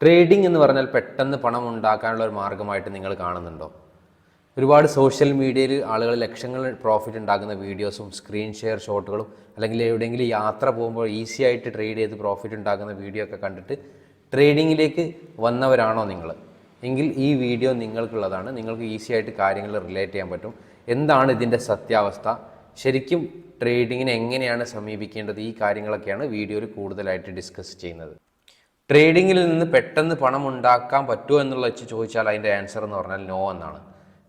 Trading എന്ന് പറഞ്ഞാൽ പെട്ടെന്ന് പണം ഉണ്ടാക്കാനുള്ള ഒരു മാർഗമായിട്ട് നിങ്ങൾ കാണുന്നുണ്ടോ? ഒരുപാട് സോഷ്യൽ മീഡിയയിൽ ആളുകൾ ലക്ഷങ്ങൾ പ്രോഫിറ്റ് ഉണ്ടാക്കുന്ന വീഡിയോസും സ്ക്രീൻ ഷെയർ ഷോട്ടുകളും അല്ലെങ്കിൽ എവിടെയെങ്കിലും യാത്ര പോകുമ്പോൾ ഈസി ആയിട്ട് ട്രേഡ് ചെയ്ത് പ്രോഫിറ്റ് ഉണ്ടാക്കുന്ന വീഡിയോ ഒക്കെ കണ്ടിട്ട് ട്രേഡിങ്ങിലേക്ക് വന്നവരാണോ നിങ്ങൾ? എങ്കിൽ ഈ വീഡിയോ നിങ്ങൾക്കുള്ളതാണ്. നിങ്ങൾക്ക് ഈസി ആയിട്ട് കാര്യങ്ങൾ റിലേറ്റ് ചെയ്യാൻ പറ്റും. എന്താണ് ഇതിന്റെ സത്യാവസ്ഥ? ശരിക്കും ട്രേഡിങ്ങിനെ എങ്ങനെയാണ് സമീപിക്കേണ്ടത്? ഈ കാര്യങ്ങളൊക്കെയാണ് വീഡിയോയിൽ കൂടുതലായിട്ട് ഡിസ്കസ് ചെയ്യുന്നത്. ട്രേഡിങ്ങിൽ നിന്ന് പെട്ടെന്ന് പണം ഉണ്ടാക്കാൻ പറ്റുമോ എന്നുള്ള വെച്ച് ചോദിച്ചാൽ അതിന്റെ ആൻസർ എന്ന് പറഞ്ഞാൽ നോ എന്നാണ്.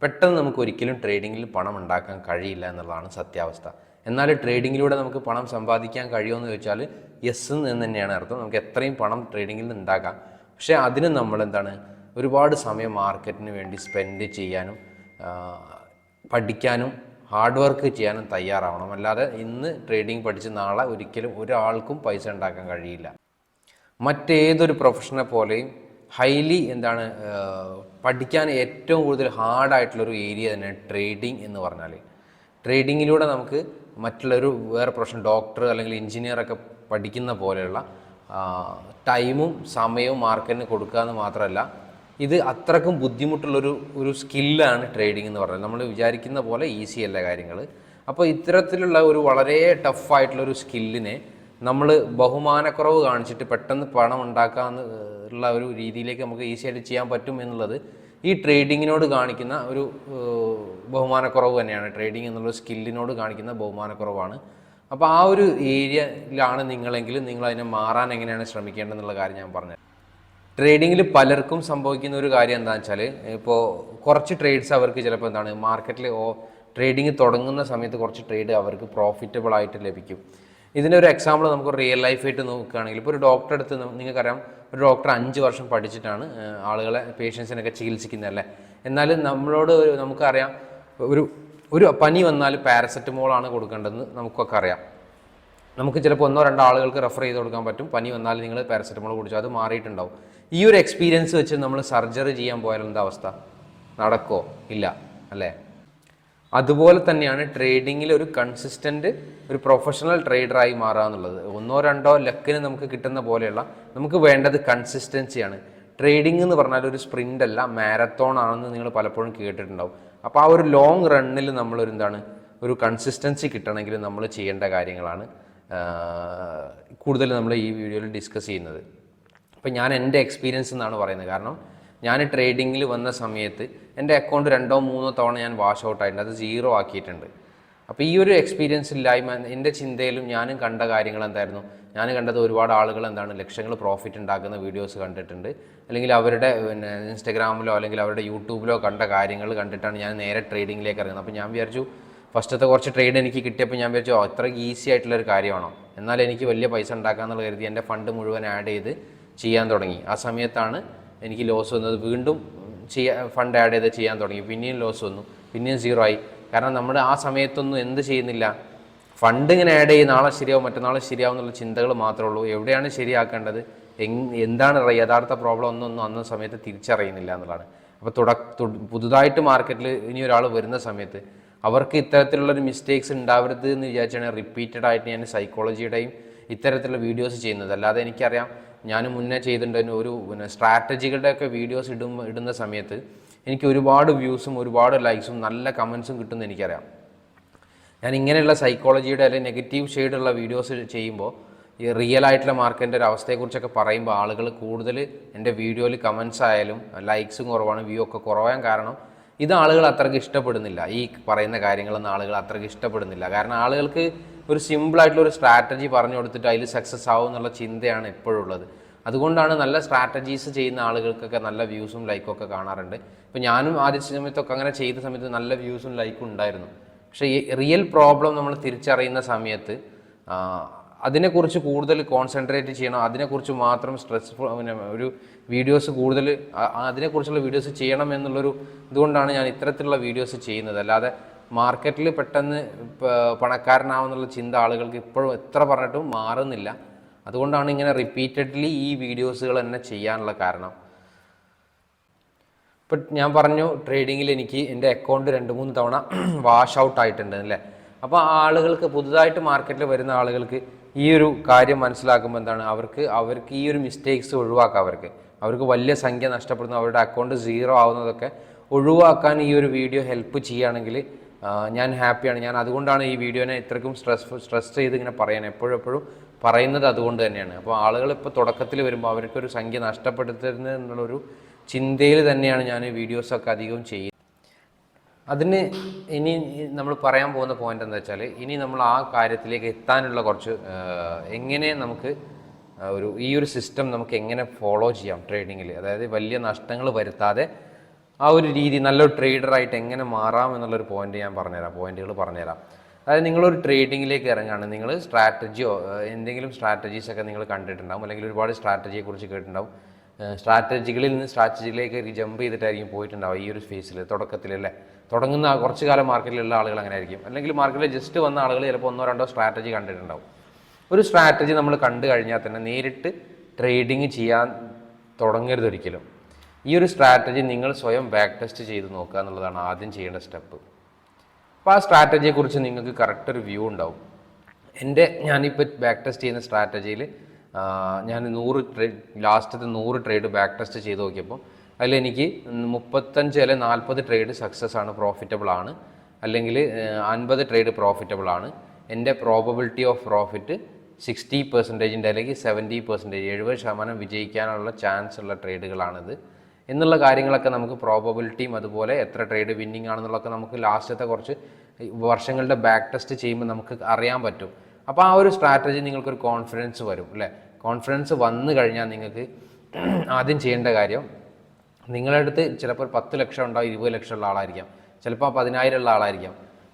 പെട്ടെന്ന് നമുക്ക് ഒരിക്കലും ട്രേഡിങ്ങിൽ പണം ഉണ്ടാക്കാൻ കഴിയില്ല എന്നുള്ളതാണ് സത്യാവസ്ഥ. എന്നാൽ ട്രേഡിങ്ങിലൂടെ നമുക്ക് പണം സമ്പാദിക്കാൻ കഴിയുമോ എന്ന് ചോദിച്ചാൽ യെസ് എന്ന് തന്നെയാണ് അർത്ഥം. നമുക്ക് എത്രയും പണം ട്രേഡിങ്ങിൽ നിന്ന് ഉണ്ടാക്കാം. പക്ഷേ അതിന് നമ്മൾ എന്താണ്? ഒരുപാട് സമയം മാർക്കറ്റിന് വേണ്ടി സ്പെൻഡ് ചെയ്യാനും പഠിക്കാനും ഹാർഡ് വർക്ക് ചെയ്യാനും തയ്യാറാവണം. അല്ലാതെ ഇന്ന് ട്രേഡിംഗ് പഠിച്ച് നാളെ ഒരിക്കലും ഒരാൾക്കും പൈസ ഉണ്ടാക്കാൻ കഴിയില്ല. മറ്റേതൊരു പ്രൊഫഷനെ പോലെയും ഹൈലി എന്താണ് പഠിക്കാൻ ഏറ്റവും കൂടുതൽ ഹാർഡായിട്ടുള്ളൊരു ഏരിയ തന്നെ ട്രേഡിംഗ് എന്ന് പറഞ്ഞാൽ ട്രേഡിങ്ങിലൂടെ നമുക്ക് മറ്റുള്ളൊരു വേറെ പ്രൊഫഷൻ ഡോക്ടർ അല്ലെങ്കിൽ എഞ്ചിനീയർ ഒക്കെ പഠിക്കുന്ന പോലെയുള്ള ടൈമും സമയവും മാർക്കറ്റിന് കൊടുക്കുക എന്ന് മാത്രമല്ല ഇത് അത്രക്കും ബുദ്ധിമുട്ടുള്ളൊരു ഒരു സ്കില്ലാണ് ട്രേഡിംഗ് എന്ന് പറയുന്നത് നമ്മൾ വിചാരിക്കുന്ന പോലെ ഈസി അല്ല കാര്യങ്ങൾ അപ്പോൾ ഇത്തരത്തിലുള്ള ഒരു വളരെ ടഫായിട്ടുള്ളൊരു സ്കില്ലിനെ നമ്മൾ ബഹുമാനക്കുറവ് കാണിച്ചിട്ട് പെട്ടെന്ന് പണം ഉണ്ടാക്കാന്ന് ഉള്ള ഒരു രീതിയിലേക്ക് നമുക്ക് ഈസി ആയിട്ട് ചെയ്യാൻ പറ്റും എന്നുള്ളത് ഈ ട്രേഡിങ്ങിനോട് കാണിക്കുന്ന ഒരു ബഹുമാനക്കുറവ് തന്നെയാണ്. ട്രേഡിംഗ് എന്നുള്ള സ്കില്ലിനോട് കാണിക്കുന്ന ബഹുമാനക്കുറവാണ്. അപ്പോൾ ആ ഒരു ഏരിയയിലാണ് നിങ്ങളെങ്കിൽ നിങ്ങൾ അതിനെ മാറാൻ എങ്ങനെയാണ് ശ്രമിക്കേണ്ടതെന്നുള്ള കാര്യം ഞാൻ പറഞ്ഞത് ട്രേഡിങ്ങിൽ പലർക്കും സംഭവിക്കുന്ന ഒരു കാര്യം എന്താണെന്ന് വെച്ചാൽ ഇപ്പോൾ കുറച്ച് ട്രേഡ്സ് അവർക്ക് ചിലപ്പോൾ എന്താണ് മാർക്കറ്റിൽ ഓ ട്രേഡിങ് തുടങ്ങുന്ന സമയത്ത് കുറച്ച് ട്രേഡ് അവർക്ക് പ്രോഫിറ്റബിൾ ആയിട്ട് ലഭിക്കും. ഇതിന്റെ ഒരു എക്സാമ്പിൾ നമുക്ക് റിയൽ ലൈഫായിട്ട് നോക്കുകയാണെങ്കിൽ ഇപ്പോൾ ഒരു ഡോക്ടറെ അടുത്ത് നിങ്ങൾക്കറിയാം ഒരു ഡോക്ടർ അഞ്ച് വർഷം പഠിച്ചിട്ടാണ് ആളുകളെ പേഷ്യൻസിനൊക്കെ ചികിത്സിക്കുന്നതല്ലേ എന്നാലും നമ്മളോട് നമുക്കറിയാം ഒരു ഒരു പനി വന്നാൽ പാരസെറ്റമോളാണ് കൊടുക്കേണ്ടതെന്ന് നമുക്കൊക്കെ അറിയാം. നമുക്ക് ചിലപ്പോൾ ഒന്നോ രണ്ടോ ആളുകൾക്ക് റെഫർ ചെയ്ത് കൊടുക്കാൻ പറ്റും. പനി വന്നാൽ നിങ്ങൾ പാരസെറ്റമോൾ കുടിച്ചു അത് മാറിയിട്ടുണ്ടാവും. ഈ ഒരു എക്സ്പീരിയൻസ് വെച്ച് നമ്മൾ സർജറി ചെയ്യാൻ പോയാൽ എന്താ അവസ്ഥ? നടക്കോ? ഇല്ല അല്ലേ? അതുപോലെ തന്നെയാണ് ട്രേഡിങ്ങിൽ ഒരു കൺസിസ്റ്റന്റ് ഒരു പ്രൊഫഷണൽ ട്രേഡറായി മാറുക എന്നുള്ളത്. ഒന്നോ രണ്ടോ ലക്കിന് നമുക്ക് കിട്ടുന്ന പോലെയുള്ള നമുക്ക് വേണ്ടത് കൺസിസ്റ്റൻസിയാണ് ട്രേഡിംഗ് എന്ന് പറഞ്ഞാൽ ഒരു സ്പ്രിന്റ് അല്ല മാരത്തോൺ ആണെന്ന് നിങ്ങൾ പലപ്പോഴും കേട്ടിട്ടുണ്ടാവും. അപ്പോൾ ആ ഒരു ലോങ് റണ്ണിൽ നമ്മളൊരു എന്താണ് ഒരു കൺസിസ്റ്റൻസി കിട്ടണമെങ്കിൽ നമ്മൾ ചെയ്യേണ്ട കാര്യങ്ങളാണ് കൂടുതൽ നമ്മൾ ഈ വീഡിയോയിൽ ഡിസ്കസ് ചെയ്യുന്നത്. അപ്പോൾ ഞാൻ എന്റെ എക്സ്പീരിയൻസ് എന്നാണ് പറയുന്നത്. കാരണം ഞാൻ ട്രേഡിങ്ങിൽ വന്ന സമയത്ത് എന്റെ അക്കൗണ്ട് രണ്ടോ മൂന്നോ തവണ ഞാൻ വാഷ് ഔട്ട് ആയിട്ടുണ്ട്. അത് സീറോ ആക്കിയിട്ടുണ്ട്. അപ്പോൾ ഈ ഒരു എക്സ്പീരിയൻസ് ഇല്ലായ്മ എന്റെ ചിന്തയിലും ഞാനും കണ്ട കാര്യങ്ങൾ എന്തായിരുന്നു? ഞാൻ കണ്ടത് ഒരുപാട് ആളുകൾ എന്താണ് ലക്ഷങ്ങൾ പ്രോഫിറ്റ് ഉണ്ടാക്കുന്ന വീഡിയോസ് കണ്ടിട്ടുണ്ട്. അല്ലെങ്കിൽ അവരുടെ പിന്നെ ഇൻസ്റ്റഗ്രാമിലോ അല്ലെങ്കിൽ അവരുടെ യൂട്യൂബിലോ കണ്ട കാര്യങ്ങൾ കണ്ടിട്ടാണ് ഞാൻ നേരെ ട്രേഡിങ്ങിലേക്ക് ഇറങ്ങുന്നത്. അപ്പോൾ ഞാൻ വിചാരിച്ചു ഫസ്റ്റത്തെ കുറച്ച് ട്രേഡ് എനിക്ക് കിട്ടിയപ്പോൾ ഞാൻ വിചാരിച്ചു "ഓ, അത്ര ഈസി ആയിട്ടുള്ള ഒരു കാര്യമാണോ? എന്നാൽ എനിക്ക് വലിയ പൈസ ഉണ്ടാക്കാമെന്നുള്ള കരുതി എന്റെ ഫണ്ട് മുഴുവൻ ആഡ് ചെയ്ത് ചെയ്യാൻ തുടങ്ങി. ആ സമയത്താണ് എനിക്ക് ലോസ് വന്നത്. വീണ്ടും ചെയ്യാൻ ഫണ്ട് ആഡ് ചെയ്ത് ചെയ്യാൻ തുടങ്ങി. പിന്നെയും ലോസ് വന്നു. പിന്നെയും സീറോ ആയി. കാരണം നമ്മൾ ആ സമയത്തൊന്നും എന്ത് ചെയ്യുന്നില്ല. ഫണ്ട് ഇങ്ങനെ ആഡ് ചെയ്ത് നാളെ ശരിയാവും മറ്റന്നാൾ ശരിയാവും എന്നുള്ള ചിന്തകൾ മാത്രമേ ഉള്ളൂ. എവിടെയാണ് ശരിയാക്കേണ്ടത്? എന്താണ് യഥാർത്ഥ പ്രോബ്ലം ഒന്നൊന്നും അന്ന സമയത്ത് തിരിച്ചറിയുന്നില്ല എന്നുള്ളതാണ്. അപ്പോൾ തുട പുതുതായിട്ട് മാർക്കറ്റിൽ ഇനി ഒരാൾ വരുന്ന സമയത്ത് അവർക്ക് ഇത്തരത്തിലുള്ളൊരു മിസ്റ്റേക്സ് ഉണ്ടാവരുത് എന്ന് വിചാരിച്ചാണ് റിപ്പീറ്റഡ് ആയിട്ട് ഞാൻ സൈക്കോളജിയുടെയും ഇത്തരത്തിലുള്ള വീഡിയോസ് ചെയ്യുന്നത്. അല്ലാതെ എനിക്കറിയാം ഞാൻ മുന്നേ ചെയ്തിട്ടുണ്ട് ഒരു പിന്നെ സ്ട്രാറ്റജികളുടെ ഒക്കെ വീഡിയോസ് ഇടും ഇടുന്ന സമയത്ത് എനിക്ക് ഒരുപാട് വ്യൂസും ഒരുപാട് ലൈക്സും നല്ല കമൻസും കിട്ടുമെന്ന് എനിക്കറിയാം. ഞാൻ ഇങ്ങനെയുള്ള സൈക്കോളജിയുടെ അല്ലെങ്കിൽ നെഗറ്റീവ് ഷെയ്ഡുള്ള വീഡിയോസ് ചെയ്യുമ്പോൾ ഈ റിയൽ ആയിട്ടുള്ള മാർക്കറ്റിന്റെ ഒരു അവസ്ഥയെക്കുറിച്ചൊക്കെ പറയുമ്പോൾ ആളുകൾ കൂടുതൽ എന്റെ വീഡിയോയിൽ കമൻസ് ആയാലും ലൈക്സും കുറവാണ് വ്യൂ ഒക്കെ കുറവാൻ കാരണം ഇത് ആളുകൾ അത്രയ്ക്ക് ഇഷ്ടപ്പെടുന്നില്ല. ഈ പറയുന്ന കാര്യങ്ങളൊന്നും ആളുകൾ അത്രയ്ക്ക് ഇഷ്ടപ്പെടുന്നില്ല. കാരണം ആളുകൾക്ക് ഒരു സിമ്പിളായിട്ടുള്ള ഒരു സ്ട്രാറ്റജി പറഞ്ഞു കൊടുത്തിട്ട് അതിൽ സക്സസ് ആവും എന്നുള്ള ചിന്തയാണ് എപ്പോഴും ഉള്ളത്. അതുകൊണ്ടാണ് നല്ല സ്ട്രാറ്റജീസ് ചെയ്യുന്ന ആളുകൾക്കൊക്കെ നല്ല വ്യൂസും ലൈക്കും ഒക്കെ കാണാറുണ്ട്. ഇപ്പം ഞാനും ആദ്യ സമയത്തൊക്കെ അങ്ങനെ ചെയ്ത സമയത്ത് നല്ല വ്യൂസും ലൈക്കും ഉണ്ടായിരുന്നു. പക്ഷേ ഈ റിയൽ പ്രോബ്ലം നമ്മൾ തിരിച്ചറിയുന്ന സമയത്ത് അതിനെക്കുറിച്ച് കൂടുതൽ കോൺസെൻട്രേറ്റ് ചെയ്യണം അതിനെക്കുറിച്ച് മാത്രം സ്ട്രെസ്ഫുൾ പിന്നെ ഒരു വീഡിയോസ് കൂടുതൽ അതിനെക്കുറിച്ചുള്ള വീഡിയോസ് ചെയ്യണം എന്നുള്ളൊരു ഇതുകൊണ്ടാണ് ഞാൻ ഇത്തരത്തിലുള്ള വീഡിയോസ് ചെയ്യുന്നത്. അല്ലാതെ മാർക്കറ്റിൽ പെട്ടെന്ന് പണക്കാരനാവുന്നുള്ള ചിന്ത ആളുകൾക്ക് ഇപ്പോഴും എത്ര പറഞ്ഞിട്ടും മാറുന്നില്ല. അതുകൊണ്ടാണ് ഇങ്ങനെ റിപ്പീറ്റഡ്ലി ഈ വീഡിയോസുകൾ തന്നെ ചെയ്യാനുള്ള കാരണം. ഇപ്പം ഞാൻ പറഞ്ഞു ട്രേഡിങ്ങിൽ എനിക്ക് എന്റെ അക്കൗണ്ട് രണ്ട് മൂന്ന് തവണ വാഷ് ഔട്ട് ആയിട്ടുണ്ട് അല്ലേ? അപ്പോൾ ആളുകൾക്ക് പുതുതായിട്ട് മാർക്കറ്റിൽ വരുന്ന ആളുകൾക്ക് ഈ ഒരു കാര്യം മനസ്സിലാക്കുമ്പോൾ എന്താണ്? അവർക്ക് അവർക്ക് ഈ ഒരു മിസ്റ്റേക്സ് ഒഴിവാക്കാം അവർക്ക്. അവർക്ക് വലിയ സംഖ്യ നഷ്ടപ്പെടുന്നു അവരുടെ അക്കൗണ്ട് സീറോ ആവുന്നതൊക്കെ ഒഴിവാക്കാൻ ഈ ഒരു വീഡിയോ ഹെൽപ്പ് ചെയ്യുകയാണെങ്കിൽ ഞാൻ ഹാപ്പിയാണ്. ഞാൻ അതുകൊണ്ടാണ് ഈ വീഡിയോനെ ഇത്രക്കും സ്ട്രെസ് സ്ട്രെസ് ചെയ്ത് ഇങ്ങനെ പറയാൻ എപ്പോഴും പറയുന്നത് അതുകൊണ്ട് തന്നെയാണ്. അപ്പോൾ ആളുകൾ ഇപ്പോൾ തുടക്കത്തിൽ വരുമ്പോൾ അവർക്കൊരു സംഖ്യ നഷ്ടപ്പെടുത്തരുത് എന്നുള്ളൊരു ചിന്തയിൽ തന്നെയാണ് ഞാൻ വീഡിയോസൊക്കെ അധികവും ചെയ്യുന്നത്. അതിന് ഇനി നമ്മൾ പറയാൻ പോകുന്ന പോയിന്റ് എന്താ വെച്ചാൽ ഇനി നമ്മൾ ആ കാര്യത്തിലേക്ക് എത്താനുള്ള കുറച്ച് എങ്ങനെ നമുക്ക് ഒരു ഈ ഒരു സിസ്റ്റം നമുക്ക് എങ്ങനെ ഫോളോ ചെയ്യാം ട്രേഡിങ്ങിൽ അതായത് വലിയ നഷ്ടങ്ങൾ വരുത്താതെ ആ ഒരു രീതി നല്ലൊരു ട്രേഡറായിട്ട് എങ്ങനെ മാറാം എന്നുള്ളൊരു പോയിന്റ് ഞാൻ പറഞ്ഞുതരാം. പോയിന്റുകൾ പറഞ്ഞുതരാം. അതായത് നിങ്ങളൊരു ട്രേഡിങ്ങിലേക്ക് ഇറങ്ങുകയാണ് നിങ്ങൾ സ്ട്രാറ്റജിയോ എന്തെങ്കിലും സ്ട്രാറ്റജീസ് ഒക്കെ നിങ്ങൾ കണ്ടിട്ടുണ്ടാവും. അല്ലെങ്കിൽ ഒരുപാട് സ്ട്രാറ്റജിയെ കുറിച്ച് കേട്ടിട്ടുണ്ടാവും. സ്ട്രാറ്റജികളിൽ നിന്ന് സ്ട്രാറ്റജിയിലേക്ക് ജമ്പ് ചെയ്തിട്ടായിരിക്കും പോയിട്ടുണ്ടാവും ഈ ഒരു ഫേസിൽ തുടക്കത്തിൽ അല്ലേ? തുടങ്ങുന്ന കുറച്ച് കാലം മാർക്കറ്റിലുള്ള ആളുകൾ അങ്ങനെ ആയിരിക്കും. അല്ലെങ്കിൽ മാർക്കറ്റിൽ ജസ്റ്റ് വന്ന ആളുകൾ ചിലപ്പോൾ ഒന്നോ രണ്ടോ സ്ട്രാറ്റജി കണ്ടിട്ടുണ്ടാവും. ഒരു സ്ട്രാറ്റജി നമ്മൾ കണ്ടു കഴിഞ്ഞാൽ തന്നെ നേരിട്ട് ട്രേഡിങ് ചെയ്യാൻ തുടങ്ങരുത് ഒരിക്കലും. ഈ ഒരു സ്ട്രാറ്റജി നിങ്ങൾ സ്വയം ബാക്ക് ടെസ്റ്റ് ചെയ്ത് നോക്കുക എന്നുള്ളതാണ് ആദ്യം ചെയ്യേണ്ട സ്റ്റെപ്പ് അപ്പോൾ ആ സ്ട്രാറ്റജിയെക്കുറിച്ച് നിങ്ങൾക്ക് കറക്റ്റ് ഒരു വ്യൂ ഉണ്ടാവും. എന്റെ ഞാനിപ്പോൾ ബാക്ക് ടെസ്റ്റ് ചെയ്യുന്ന സ്ട്രാറ്റജിയിൽ ഞാൻ നൂറ് ട്രേഡ് ലാസ്റ്റത്തെ നൂറ് ട്രേഡ് ബാക്ക് ടെസ്റ്റ് ചെയ്ത് നോക്കിയപ്പോൾ അതിലെനിക്ക് മുപ്പത്തഞ്ച് അല്ലെ നാൽപ്പത് ട്രേഡ് സക്സസ് ആണ് പ്രോഫിറ്റബിൾ ആണ്. അല്ലെങ്കിൽ അൻപത് ട്രേഡ് പ്രോഫിറ്റബിൾ ആണ്. എന്റെ പ്രോബബിലിറ്റി ഓഫ് പ്രോഫിറ്റ് സിക്സ്റ്റി പെർസെന്റേജിന്റെ അല്ലെങ്കിൽ സെവന്റി പെർസെന്റേജ് എഴുപത് ശതമാനം വിജയിക്കാനുള്ള ചാൻസ് ഉള്ള ട്രേഡുകളാണിത് എന്നുള്ള കാര്യങ്ങളൊക്കെ നമുക്ക് പ്രോബബിലിറ്റിയും അതുപോലെ എത്ര ട്രേഡ് വിന്നിങ് ആണെന്നുള്ളതൊക്കെ നമുക്ക് ലാസ്റ്റത്തെ കുറച്ച് വർഷങ്ങളുടെ ബാക്ക് ടെസ്റ്റ് ചെയ്യുമ്പോൾ നമുക്ക് അറിയാൻ പറ്റും. അപ്പോൾ ആ ഒരു സ്ട്രാറ്റജി നിങ്ങൾക്കൊരു കോൺഫിഡൻസ് വരും അല്ലേ? കോൺഫിഡൻസ് വന്നു കഴിഞ്ഞാൽ നിങ്ങൾക്ക് ആദ്യം ചെയ്യേണ്ട കാര്യം നിങ്ങളുടെ അടുത്ത് ചിലപ്പോൾ പത്ത് ലക്ഷം ഉണ്ടാവും ഇരുപത് ലക്ഷം ഉള്ള ആളായിരിക്കാം. ചിലപ്പോൾ പതിനായിരം ഉള്ള ആളായിരിക്കാം.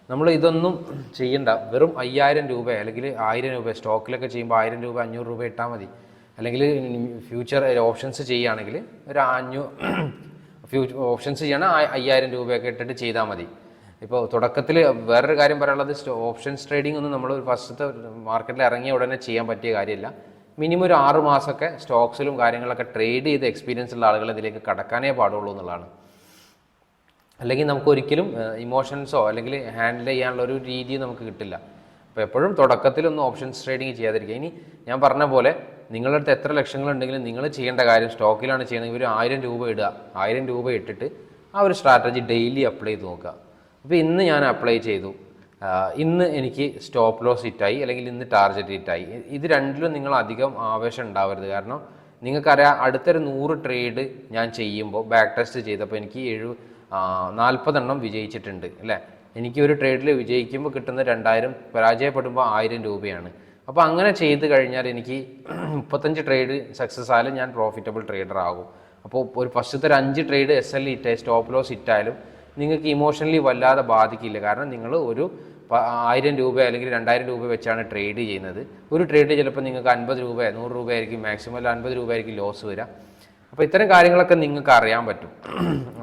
നമ്മൾ ഇതൊന്നും ചെയ്യണ്ട. വെറും അയ്യായിരം രൂപ അല്ലെങ്കിൽ ആയിരം രൂപ സ്റ്റോക്കിലൊക്കെ ചെയ്യുമ്പോൾ ആയിരം രൂപ അഞ്ഞൂറ് രൂപ ഇട്ടാൽ മതി. അല്ലെങ്കിൽ ഫ്യൂച്ചർ ഓപ്ഷൻസ് ചെയ്യുകയാണെങ്കിൽ ഒരു അഞ്ഞൂ ഫ്യൂച്ചർ ഓപ്ഷൻസ് ചെയ്യണം. അയ്യായിരം രൂപയൊക്കെ ഇട്ടിട്ട് ചെയ്താൽ മതി. ഇപ്പോൾ തുടക്കത്തിൽ വേറൊരു കാര്യം പറയാനുള്ളത് ഓപ്ഷൻസ് ട്രേഡിംഗ് ഒന്നും നമ്മൾ ഫസ്റ്റത്തെ മാർക്കറ്റിൽ ഇറങ്ങിയ ഉടനെ ചെയ്യാൻ പറ്റിയ കാര്യമില്ല. മിനിമം ഒരു ആറ് മാസമൊക്കെ സ്റ്റോക്സിലും കാര്യങ്ങളൊക്കെ ട്രേഡ് ചെയ്ത് എക്സ്പീരിയൻസ് ഉള്ള ആളുകൾ ഇതിലേക്ക് കടക്കാനേ പാടുള്ളൂ എന്നുള്ളതാണ്. അല്ലെങ്കിൽ നമുക്ക് ഒരിക്കലും ഇമോഷൻസോ അല്ലെങ്കിൽ ഹാൻഡിൽ ചെയ്യാനുള്ള ഒരു രീതിയും നമുക്ക് കിട്ടില്ല. അപ്പോൾ എപ്പോഴും തുടക്കത്തിലൊന്നും ഓപ്ഷൻസ് ട്രേഡിംഗ് ചെയ്യാതിരിക്കുക. ഇനി ഞാൻ പറഞ്ഞ പോലെ നിങ്ങളുടെ അടുത്ത് എത്ര ലക്ഷങ്ങളുണ്ടെങ്കിലും നിങ്ങൾ ചെയ്യേണ്ട കാര്യം സ്റ്റോക്കിലാണ് ചെയ്യണമെങ്കിൽ ഒരു ആയിരം രൂപ ഇടുക. ആയിരം രൂപ ഇട്ടിട്ട് ആ ഒരു സ്ട്രാറ്റജി ഡെയിലി അപ്ലൈ ചെയ്ത് നോക്കുക. അപ്പോൾ ഇന്ന് ഞാൻ അപ്ലൈ ചെയ്തു. ഇന്ന് എനിക്ക് സ്റ്റോപ്പ് ലോസ് ഹിറ്റായി അല്ലെങ്കിൽ ഇന്ന് ടാർജറ്റ് ഹിറ്റായി. ഇത് രണ്ടിലും നിങ്ങൾ അധികം ആവേശം ഉണ്ടാവരുത്. കാരണം നിങ്ങൾക്കറിയാം അടുത്തൊരു നൂറ് ട്രേഡ് ഞാൻ ചെയ്യുമ്പോൾ ബാക്ക് ടെസ്റ്റ് ചെയ്തപ്പോൾ എനിക്ക് എഴു നാൽപ്പതെണ്ണം വിജയിച്ചിട്ടുണ്ട്. അല്ലേ? എനിക്ക് ഒരു ട്രേഡിൽ വിജയിക്കുമ്പോൾ കിട്ടുന്ന രണ്ടായിരം പരാജയപ്പെടുമ്പോൾ ആയിരം രൂപയാണ്. അപ്പോൾ അങ്ങനെ ചെയ്ത് കഴിഞ്ഞാൽ എനിക്ക് മുപ്പത്തഞ്ച് ട്രേഡ് സക്സസ് ആയാലും ഞാൻ പ്രോഫിറ്റബിൾ ട്രേഡർ ആകും. അപ്പോൾ ഒരു ഫസ്റ്റത്തെ ഒരു അഞ്ച് ട്രേഡ് എസ് എൽ ഇറ്റായി സ്റ്റോപ്പ് ലോസ് ഇറ്റായാലും നിങ്ങൾക്ക് ഇമോഷണലി വല്ലാതെ ബാധിക്കില്ല. കാരണം നിങ്ങൾ ഒരു ആയിരം രൂപ അല്ലെങ്കിൽ രണ്ടായിരം രൂപ വെച്ചാണ് ട്രേഡ് ചെയ്യുന്നത്. ഒരു ട്രേഡ് ചിലപ്പോൾ നിങ്ങൾക്ക് അൻപത് രൂപ നൂറ് രൂപ ആയിരിക്കും മാക്സിമം അല്ല അൻപത് രൂപ ആയിരിക്കും ലോസ് വരിക അപ്പോൾ ഇത്തരം കാര്യങ്ങളൊക്കെ നിങ്ങൾക്ക് അറിയാൻ പറ്റും.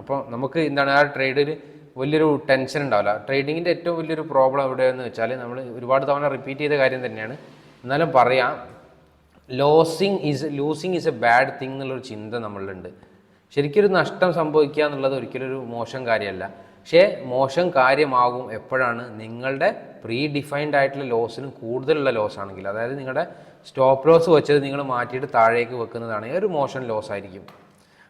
അപ്പോൾ നമുക്ക് എന്താണ് ആ ട്രേഡിൽ വലിയൊരു ടെൻഷൻ ഉണ്ടാവില്ല. ട്രേഡിങ്ങിന്റെ ഏറ്റവും വലിയൊരു പ്രോബ്ലം എവിടെയെന്ന് വെച്ചാൽ നമ്മൾ ഒരുപാട് തവണ റിപ്പീറ്റ് ചെയ്ത കാര്യം തന്നെയാണ്. എന്നാലും പറയാം losing is losing is a bad thing എന്നുള്ളൊരു ചിന്ത നമ്മളിലുണ്ട്. ശരിക്കൊരു നഷ്ടം സംഭവിക്കുക എന്നുള്ളത് ഒരിക്കലും ഒരു മോശം കാര്യമല്ല. പക്ഷേ മോശം കാര്യമാകും എപ്പോഴാണ് നിങ്ങളുടെ പ്രീ ഡിഫൈൻഡ് ആയിട്ടുള്ള ലോസിനും കൂടുതലുള്ള ലോസ് ആണെങ്കിൽ. അതായത് നിങ്ങളുടെ സ്റ്റോപ്പ് ലോസ് വെച്ചത് നിങ്ങൾ മാറ്റിയിട്ട് താഴേക്ക് വെക്കുന്നതാണെങ്കിൽ ഒരു മോശം ലോസ് ആയിരിക്കും.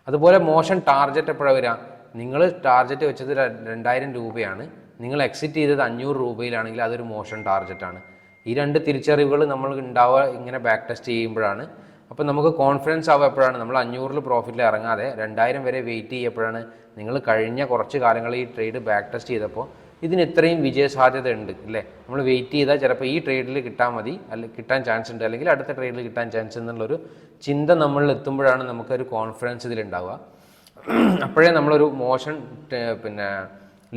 അതുപോലെ മോശം ടാർഗറ്റ് എപ്പോഴാണ് വരിക? നിങ്ങൾ ടാർജറ്റ് വെച്ചത് രണ്ടായിരം രൂപയാണ്. നിങ്ങൾ എക്സിറ്റ് ചെയ്തത് അഞ്ഞൂറ് രൂപയിലാണെങ്കിൽ അതൊരു മോശം ടാർഗറ്റാണ് ഈ രണ്ട് തിരിച്ചറിവുകൾ നമ്മൾ ഉണ്ടാവുക ഇങ്ങനെ ബാക്ക് ടെസ്റ്റ് ചെയ്യുമ്പോഴാണ്. അപ്പോൾ നമുക്ക് കോൺഫിഡൻസ് ആവുക എപ്പോഴാണ്? നമ്മൾ അഞ്ഞൂറിൽ പ്രോഫിറ്റിൽ ഇറങ്ങാതെ രണ്ടായിരം വരെ വെയിറ്റ് ചെയ്യപ്പോഴാണ് നിങ്ങൾ കഴിഞ്ഞ കുറച്ച് കാലങ്ങൾ ഈ ട്രേഡ് ബാക്ക് ടെസ്റ്റ് ചെയ്തപ്പോൾ ഇതിന് ഇത്രയും വിജയ സാധ്യത ഉണ്ട് അല്ലേ? നമ്മൾ വെയിറ്റ് ചെയ്താൽ ചിലപ്പോൾ ഈ ട്രേഡിൽ കിട്ടാൻ മതി അല്ലെ കിട്ടാൻ ചാൻസ് ഉണ്ട് അല്ലെങ്കിൽ അടുത്ത ട്രേഡിൽ കിട്ടാൻ ചാൻസ് എന്നുള്ളൊരു ചിന്ത നമ്മളിൽ എത്തുമ്പോഴാണ് നമുക്കൊരു കോൺഫിഡൻസ് ഇതിലുണ്ടാവുക. അപ്പോഴേ നമ്മളൊരു മോശം പിന്നെ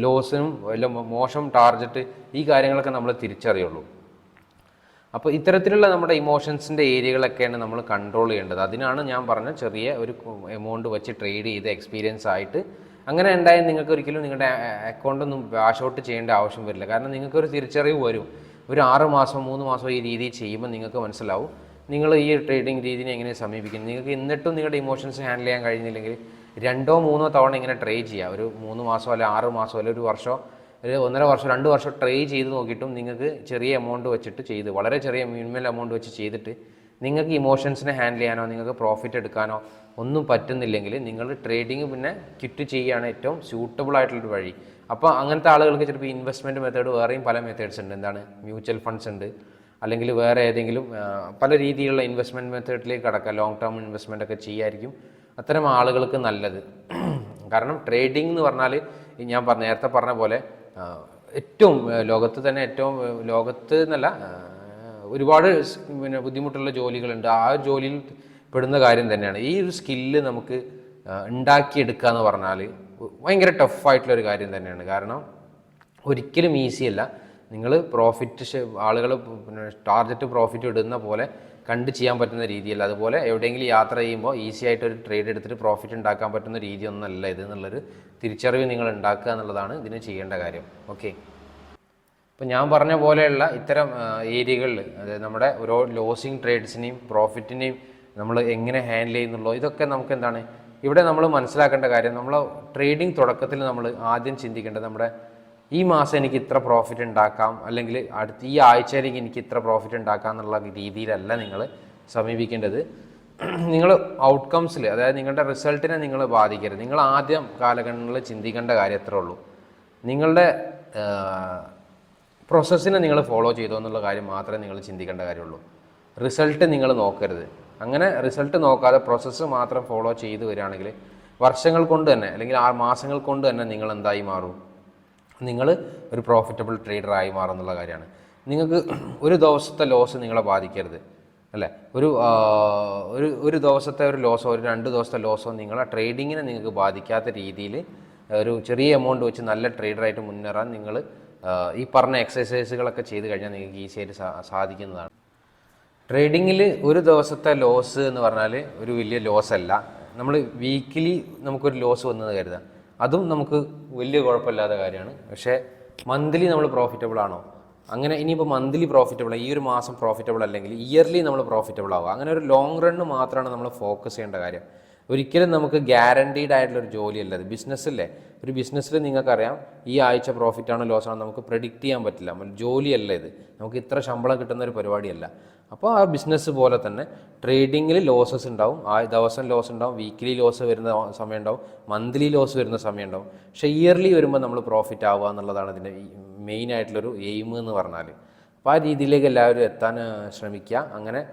ലോസിനും അല്ല മോശം ടാർജറ്റ് ഈ കാര്യങ്ങളൊക്കെ നമ്മൾ തിരിച്ചറിയുള്ളൂ. അപ്പോൾ ഇത്തരത്തിലുള്ള നമ്മുടെ ഇമോഷൻസിന്റെ ഏരിയകളൊക്കെയാണ് നമ്മൾ കൺട്രോൾ ചെയ്യേണ്ടത്. അതിനാണ് ഞാൻ പറഞ്ഞ ചെറിയ ഒരു എമൗണ്ട് വെച്ച് ട്രേഡ് ചെയ്ത് എക്സ്പീരിയൻസ് ആയിട്ട് അങ്ങനെ ഉണ്ടായാൽ നിങ്ങൾക്ക് ഒരിക്കലും നിങ്ങളുടെ അക്കൗണ്ടൊന്നും വാഷ് ഔട്ട് ചെയ്യേണ്ട ആവശ്യം വരില്ല. കാരണം നിങ്ങൾക്കൊരു തിരിച്ചറിവ് വരും. ഒരു ആറ് മാസം മൂന്ന് മാസം ഈ രീതിയിൽ ചെയ്യുമ്പോൾ നിങ്ങൾക്ക് മനസ്സിലാവും. നിങ്ങൾ ഈ ട്രേഡിംഗ് രീതിനെ എങ്ങനെ സമീപിക്കുന്നത്? നിങ്ങൾക്ക് എന്നിട്ടും നിങ്ങളുടെ ഇമോഷൻസ് ഹാൻഡിൽ ചെയ്യാൻ കഴിഞ്ഞില്ലെങ്കിൽ രണ്ടോ മൂന്നോ തവണ ഇങ്ങനെ ട്രൈ ചെയ്യുക ഒരു മൂന്ന് മാസമോ അല്ലെ ആറ് മാസമോ അല്ലെ ഒരു വർഷമോ ഒരു ഒന്നര വർഷം രണ്ട് വർഷം ട്രൈ ചെയ്ത് നോക്കിയിട്ടും നിങ്ങൾക്ക് ചെറിയ എമൗണ്ട് വെച്ചിട്ട് ചെയ്ത് വളരെ ചെറിയ മിനിമൽ എമൗണ്ട് വെച്ച് ചെയ്തിട്ട് നിങ്ങൾക്ക് ഇമോഷൻസിനെ ഹാൻഡിൽ ചെയ്യാനോ നിങ്ങൾക്ക് പ്രോഫിറ്റ് എടുക്കാനോ ഒന്നും പറ്റുന്നില്ലെങ്കിൽ നിങ്ങൾ ട്രേഡിങ് പിന്നെ ക്വിറ്റ് ചെയ്യുകയാണ് ഏറ്റവും സ്യൂട്ടബിൾ ആയിട്ടുള്ളൊരു വഴി. അപ്പോൾ അങ്ങനത്തെ ആളുകൾക്ക് ചിലപ്പോൾ ഇൻവെസ്റ്റ്മെന്റ് മെത്തേഡ് വേറെയും പല മെത്തേഡ്സ് ഉണ്ട്. എന്താണ്? മ്യൂച്വൽ ഫണ്ട്സ് ഉണ്ട്. അല്ലെങ്കിൽ വേറെ ഏതെങ്കിലും പല രീതിയിലുള്ള ഇൻവെസ്റ്റ്മെന്റ് മെത്തേഡിലേക്ക് കടക്കുക ലോങ് ടേം ഇൻവെസ്റ്റ്മെന്റ് ഒക്കെ ചെയ്യായിരിക്കും. അത്തരം ആളുകൾക്ക് നല്ലത്. കാരണം ട്രേഡിംഗ് എന്ന് പറഞ്ഞാൽ ഞാൻ പറഞ്ഞ നേരത്തെ പറഞ്ഞ പോലെ ഏറ്റവും ലോകത്ത് തന്നെ ഏറ്റവും ലോകത്ത് എന്നല്ല ഒരുപാട് പിന്നെ ബുദ്ധിമുട്ടുള്ള ജോലികളുണ്ട്. ആ ജോലിയിൽ പെടുന്ന കാര്യം തന്നെയാണ്. ഈ ഒരു സ്കില്ല് നമുക്ക് ഉണ്ടാക്കിയെടുക്കുക എന്ന് പറഞ്ഞാൽ ഭയങ്കര ടഫായിട്ടുള്ള ഒരു കാര്യം തന്നെയാണ്. കാരണം ഒരിക്കലും ഈസി അല്ല. നിങ്ങൾ പ്രോഫിറ്റ് ആളുകൾ പിന്നെ ടാർഗറ്റ് പ്രോഫിറ്റ് ഇടുന്ന പോലെ കണ്ട് ചെയ്യാൻ പറ്റുന്ന രീതിയല്ല. അതുപോലെ എവിടെയെങ്കിലും യാത്ര ചെയ്യുമ്പോൾ ഈസി ആയിട്ട് ഒരു ട്രേഡ് എടുത്തിട്ട് പ്രോഫിറ്റ് ഉണ്ടാക്കാൻ പറ്റുന്ന രീതിയൊന്നല്ല ഇത് എന്നുള്ളൊരു തിരിച്ചറിവ് നിങ്ങൾ ഉണ്ടാക്കുക എന്നുള്ളതാണ് ഇതിന് ചെയ്യേണ്ട കാര്യം. ഓക്കെ ഇപ്പം ഞാൻ പറഞ്ഞ പോലെയുള്ള ഇത്തരം ഏരിയകളിൽ അതായത് നമ്മുടെ ഓരോ ലോസിങ് ട്രേഡ്സിനെയും പ്രോഫിറ്റിനെയും നമ്മൾ എങ്ങനെ ഹാൻഡിൽ ചെയ്യുന്നുള്ളൂ ഇതൊക്കെ നമുക്ക് എന്താണ്? ഇവിടെ നമ്മൾ മനസ്സിലാക്കേണ്ട കാര്യം നമ്മൾ ട്രേഡിംഗ് തുടക്കത്തിൽ നമ്മൾ ആദ്യം ചിന്തിക്കേണ്ടത് നമ്മുടെ ഈ മാസം എനിക്ക് ഇത്ര പ്രോഫിറ്റ് ഉണ്ടാക്കാം അല്ലെങ്കിൽ അടുത്ത ഈ ആഴ്ചയിലേക്ക് എനിക്ക് ഇത്ര പ്രോഫിറ്റ് ഉണ്ടാക്കാം എന്നുള്ള രീതിയിലല്ല നിങ്ങൾ സമീപിക്കേണ്ടത്. നിങ്ങൾ ഔട്ട്കംസിൽ അതായത് നിങ്ങളുടെ റിസൾട്ടിനെ നിങ്ങൾ ബാധിക്കരുത്. നിങ്ങൾ ആദ്യം കാലഘട്ടങ്ങളിൽ ചിന്തിക്കേണ്ട കാര്യം എത്ര ഉള്ളൂ. നിങ്ങളുടെ പ്രോസസ്സിനെ നിങ്ങൾ ഫോളോ ചെയ്തോ എന്നുള്ള കാര്യം മാത്രമേ നിങ്ങൾ ചിന്തിക്കേണ്ട കാര്യമുള്ളൂ. റിസൾട്ട് നിങ്ങൾ നോക്കരുത്. അങ്ങനെ റിസൾട്ട് നോക്കാതെ പ്രോസസ്സ് മാത്രം ഫോളോ ചെയ്ത് വരികയാണെങ്കിൽ വർഷങ്ങൾ കൊണ്ട് തന്നെ അല്ലെങ്കിൽ ആ മാസങ്ങൾ കൊണ്ട് തന്നെ നിങ്ങൾ എന്തായി മാറും? നിങ്ങൾ ഒരു പ്രോഫിറ്റബിൾ ട്രേഡറായി മാറുന്നുള്ള കാര്യമാണ്. നിങ്ങൾക്ക് ഒരു ദിവസത്തെ ലോസ് നിങ്ങളെ ബാധിക്കരുത് അല്ലേ? ഒരു ഒരു ഒരു ദിവസത്തെ ഒരു ലോസോ ഒരു രണ്ട് ദിവസത്തെ ലോസോ നിങ്ങളെ ട്രേഡിങ്ങിനെ നിങ്ങൾക്ക് ബാധിക്കാത്ത രീതിയിൽ ഒരു ചെറിയ എമൗണ്ട് വെച്ച് നല്ല ട്രേഡറായിട്ട് മുന്നേറാൻ നിങ്ങൾ ഈ പറഞ്ഞ എക്സസൈസുകളൊക്കെ ചെയ്ത് കഴിഞ്ഞാൽ നിങ്ങൾക്ക് ഈസി ആയിട്ട് സാ- സാധിക്കുന്നതാണ്. ട്രേഡിങ്ങിൽ ഒരു ദിവസത്തെ ലോസ് എന്ന് പറഞ്ഞാൽ ഒരു വലിയ ലോസ് അല്ല. നമ്മൾ വീക്കിലി നമുക്കൊരു ലോസ് വന്നത് കരുതാം. അതും നമുക്ക് വലിയ കുഴപ്പമില്ലാത്ത കാര്യമാണ്. പക്ഷേ മന്ത്ലി നമ്മൾ പ്രോഫിറ്റബിൾ ആണോ? അങ്ങനെ ഇനിയിപ്പോൾ മന്ത്ലി പ്രോഫിറ്റബിൾ ഈ ഒരു മാസം പ്രോഫിറ്റബിൾ അല്ലെങ്കിൽ ഇയർലി നമ്മൾ പ്രോഫിറ്റബിൾ ആവുക. അങ്ങനെ ഒരു ലോങ് റണ്ണ് മാത്രമാണ് നമ്മൾ ഫോക്കസ് ചെയ്യേണ്ട കാര്യം. ഒരിക്കലും നമുക്ക് ഗ്യാരണ്ടീഡ് ആയിട്ടുള്ള ഒരു ജോലിയല്ല അത്. ബിസിനസ്സില്ലേ ഒരു ബിസിനസ്സിൽ നിങ്ങൾക്കറിയാം ഈ ആഴ്ച പ്രോഫിറ്റ് ആണോ ലോസ് ആണോ നമുക്ക് പ്രെഡിക്റ്റ് ചെയ്യാൻ പറ്റില്ല. ജോലിയല്ല ഇത്. നമുക്ക് ഇത്ര ശമ്പളം കിട്ടുന്ന ഒരു പരിപാടിയല്ല. അപ്പോൾ ആ ബിസിനസ് പോലെ തന്നെ ട്രേഡിങ്ങിൽ ലോസസ് ഉണ്ടാവും. ആ ദിവസം ലോസ് ഉണ്ടാവും. വീക്കിലി ലോസ് വരുന്ന സമയം ഉണ്ടാവും. മന്ത്ലി ലോസ് വരുന്ന സമയം ഉണ്ടാവും. പക്ഷേ ഇയർലി വരുമ്പോൾ നമ്മൾ പ്രോഫിറ്റ് ആവുക എന്നുള്ളതാണ് ഇതിന്റെ മെയിൻ ആയിട്ടുള്ളൊരു എയിം എന്ന് പറഞ്ഞാൽ അപ്പോൾ ആ രീതിയിലേക്ക് എല്ലാവരും എത്താൻ ശ്രമിക്കുക. അങ്ങനെ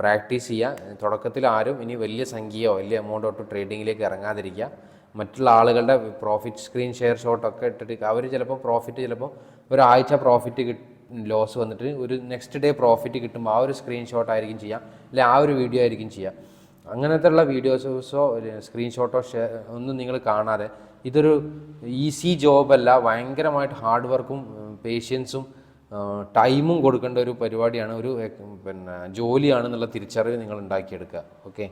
പ്രാക്ടീസ് ചെയ്യുക തുടക്കത്തിൽ ആരും ഇനി വലിയ സംഖ്യയോ വലിയ എമൗണ്ടോ ഒട്ടും ട്രേഡിങ്ങിലേക്ക് ഇറങ്ങാതിരിക്കുക. മറ്റുള്ള ആളുകളുടെ പ്രോഫിറ്റ് സ്ക്രീൻ ഷെയർ ഷോട്ടൊക്കെ ഇട്ടിട്ട് അവർ ചിലപ്പോൾ പ്രോഫിറ്റ് ചിലപ്പോൾ ഒരാഴ്ച പ്രോഫിറ്റ് ലോസ് വന്നിട്ട് ഒരു നെക്സ്റ്റ് ഡേ പ്രോഫിറ്റ് കിട്ടുമ്പോൾ ആ ഒരു സ്ക്രീൻഷോട്ട് ആയിരിക്കും ചെയ്യാം. അല്ലെങ്കിൽ ആ ഒരു വീഡിയോ ആയിരിക്കും ചെയ്യാം. അങ്ങനത്തെ ഉള്ള വീഡിയോസോ സ്ക്രീൻഷോട്ടോ ഒന്നും നിങ്ങൾ കാണാതെ. ഇതൊരു ഈസി ജോബല്ല ഭയങ്കരമായിട്ട് ഹാർഡ് വർക്കും പേഷ്യൻസും ടൈമും കൊടുക്കേണ്ട ഒരു പരിപാടിയാണ് ഒരു പിന്നെ ജോലിയാണെന്നുള്ള തിരിച്ചറിവ് നിങ്ങൾ ഉണ്ടാക്കിയെടുക്കുക. ഓക്കെ?